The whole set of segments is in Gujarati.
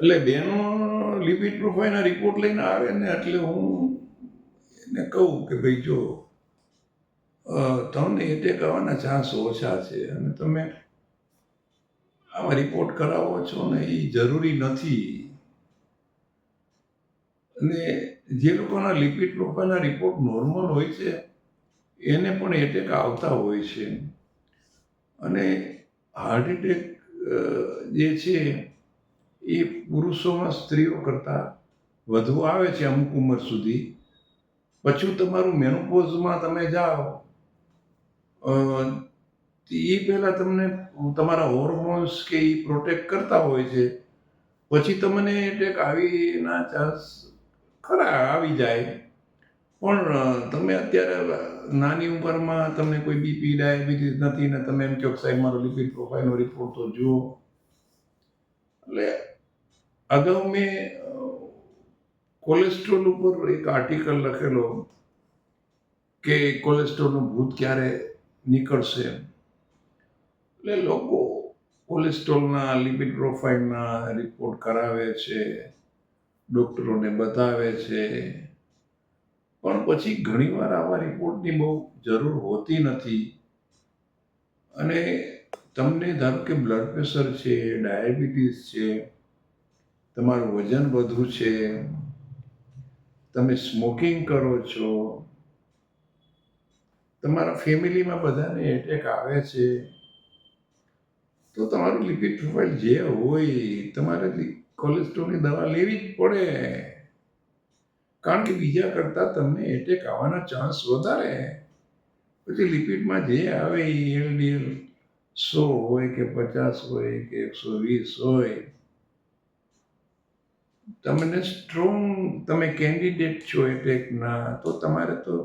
એટલે બેનો લિપિડ પ્રોફાઇલના રિપોર્ટ લઈને આવે ને એટલે હું એને કહું કે ભાઈ જો તમને એટેક આવવાના ચાન્સ ઓછા છે અને તમે આમાં રિપોર્ટ કરાવો છો ને એ જરૂરી નથી. અને જે લોકોના લિપિડ પ્રોફાઇલના રિપોર્ટ નોર્મલ હોય છે, એને પણ એટેક આવતા હોય છે. અને હાર્ટ એટેક જે છે એ પુરુષોમાં સ્ત્રીઓ કરતાં વધુ આવે છે અમુક ઉંમર સુધી. પછી તમારું મેનોપોઝમાં તમે જાઓ એ પહેલાં તમને તમારા હોર્મોન્સ કે એ પ્રોટેક્ટ કરતા હોય છે. પછી તમને એટેક આવીના ચાન્સ ખરા આવી જાય. પણ તમે અત્યારે નાની ઉંમરમાં તમને કોઈ બીપી ડાયાબિટીસ નથી ને તમે એમ કહો સાહેબ મારો લિપિડ પ્રોફાઇલનો રિપોર્ટ તો જુઓ. એટલે અગાઉ મેં કોલેસ્ટ્રોલ ઉપર એક આર્ટિકલ લખેલો કે કોલેસ્ટ્રોલનું ભૂત ક્યારે નીકળશે એટલે લોકો કોલેસ્ટ્રોલના લિપિડ પ્રોફાઇલના રિપોર્ટ કરાવે છે, ડૉક્ટરોને બતાવે છે. પણ પછી ઘણીવાર આવા રિપોર્ટની બહુ જરૂર હોતી નથી. અને તમને ધારો કે બ્લડ પ્રેશર છે ડાયાબિટીસ છે તમારું વજન વધુ છે. તમે સ્મોકિંગ કરો છો. તમારા ફેમિલીમાં બધાને એટેક આવે છે. તો તમારું લિપિડ પ્રોફાઇલ જે હોય, તમારે કોલેસ્ટ્રોલની દવા લેવી જ પડે. કારણ કે બીજા કરતાં તમને એટેક આવવાના ચાન્સ વધારે. પછી લિપિડમાં જે આવે એ એલડીએલ સો હોય કે પચાસ હોય કે એકસો વીસ હોય. તમને સ્ટ્રોંગ તમે કેન્ડિડેટ છો એટેકના તો તમારે તો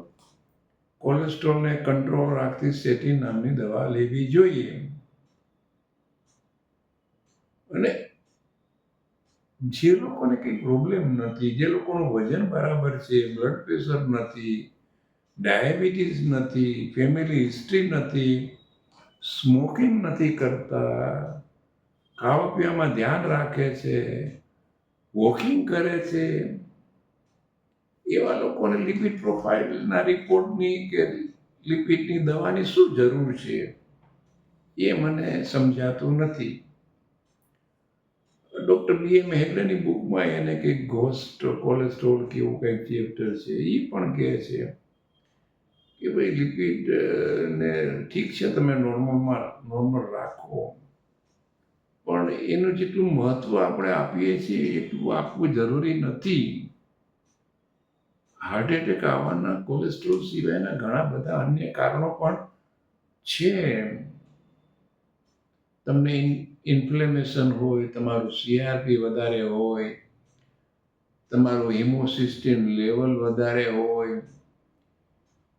કોલેસ્ટ્રોલને કંટ્રોલ રાખતી સેટી નામની દવા લેવી જોઈએ. અને જે લોકોને કંઈ પ્રોબ્લેમ નથી, જે લોકોનું વજન બરાબર છે બ્લડ પ્રેશર નથી ડાયાબિટીસ નથી ફેમિલી હિસ્ટ્રી નથી સ્મોકિંગ નથી કરતા ખાવા પીવામાં ધ્યાન રાખે છે વોકિંગ કરે છે. એવા લોકોને લિપિડ પ્રોફાઇલના રિપોર્ટની કે લિપિડની દવાની શું જરૂર છે? એ મને સમજાતું નથી. ડૉક્ટર બી એમ હેગડેની બુકમાં એને કંઈક ઘોસ્ટ કોલેસ્ટ્રોલ કે એવું કંઈક ચેપ્ટર છે, એ પણ કહે છે કે ભાઈ લિપિડ ને ઠીક છે, તમે નોર્મલમાં નોર્મલ રાખો. પણ એનું જેટલું મહત્વ આપણે આપીએ છીએ, એટલું આપવું જરૂરી નથી. હાર્ટ એટેક આવવાના કોલેસ્ટ્રોલ સિવાયના ઘણા બધા અન્ય કારણો પણ છે. તમને ઇન્ફ્લેમેશન હોય, તમારું સીઆરપી વધારે હોય, તમારું હિમોસિસ્ટિન લેવલ વધારે હોય,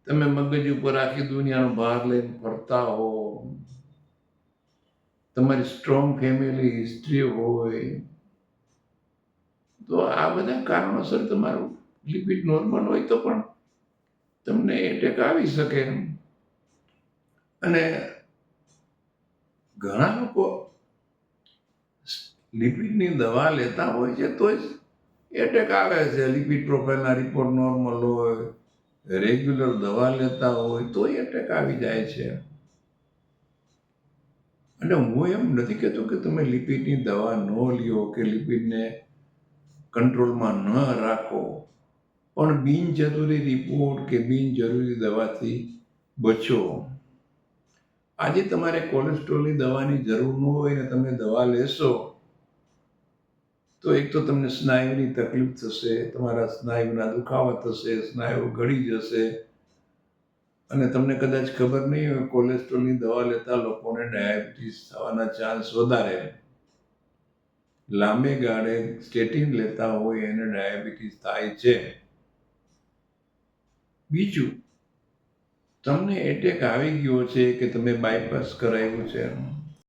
તમે મગજ ઉપર આખી દુનિયાનો ભાર લઈને ફરતા હો તમારી સ્ટ્રોંગ ફેમિલી હિસ્ટ્રી હોય, તો આ બધા કારણોસર તમારું લિપિડ નોર્મલ હોય તો પણ તમને એટેક આવી શકે અને ઘણા લોકો લિપિડની દવા લેતા હોય છે તો જ એટેક આવે છે. લિપિડ પ્રોફાઇલના રિપોર્ટ નોર્મલ હોય રેગ્યુલર દવા લેતા હોય તો એટેક આવી જાય છે. અને હું એમ નથી કહેતો કે તમે લિપિડની દવા ન લ્યો કે લિપિડને કંટ્રોલમાં ન રાખો. પણ બિનજરૂરી રિપોર્ટ કે બિનજરૂરી દવાથી બચો. આજે તમારે કોલેસ્ટ્રોલની દવાની જરૂર ન હોય ને તમે દવા લેશો, તો એક તો તમને સ્નાયુની તકલીફ થશે, તમારા સ્નાયુના દુખાવા થશે, સ્નાયુ ગળી જશે અને તમને કદાચ ખબર નહીં હોય કોલેસ્ટ્રોલની દવા લેતા લોકોને ડાયાબિટીસ થવાના ચાન્સ વધારે લાંબે ગાળે સ્ટેટિન લેતા હોય એને ડાયાબિટીસ થાય છે. બીજું, તમને એટેક આવી ગયો છે કે તમે બાયપાસ કરાવ્યું છે